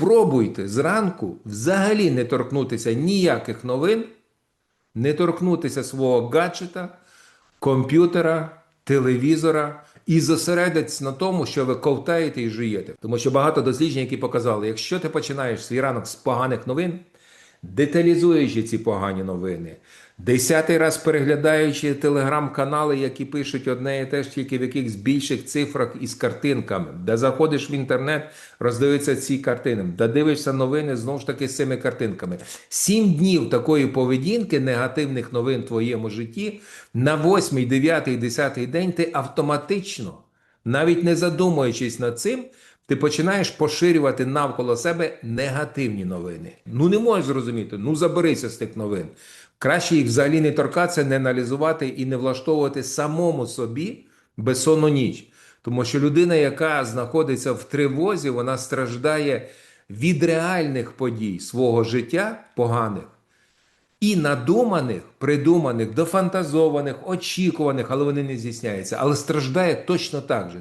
спробуйте зранку взагалі не торкнутися ніяких новин, не торкнутися свого гаджета, комп'ютера, телевізора і зосередитись на тому, що ви ковтаєте і жуєте. Тому що багато досліджень, які показали, якщо ти починаєш свій ранок з поганих новин, деталізуючи ці погані новини, десятий раз переглядаючи телеграм-канали, які пишуть одне і те ж тільки в якихось більших цифрах із картинками, де заходиш в інтернет, роздивишся ці картини, де дивишся новини знову ж таки з цими картинками. Сім днів такої поведінки негативних новин в твоєму житті на восьмий, дев'ятий, десятий день ти автоматично, навіть не задумуючись над цим. Ти починаєш поширювати навколо себе негативні новини. Ну не можеш зрозуміти, ну заберися з тих новин. Краще їх взагалі не торкатися, не аналізувати і не влаштовувати самому собі безсонну ніч. Тому що людина, яка знаходиться в тривозі, вона страждає від реальних подій свого життя поганих і надуманих, придуманих, дофантазованих, очікуваних, але вони не здійсняються. Але страждає точно так же.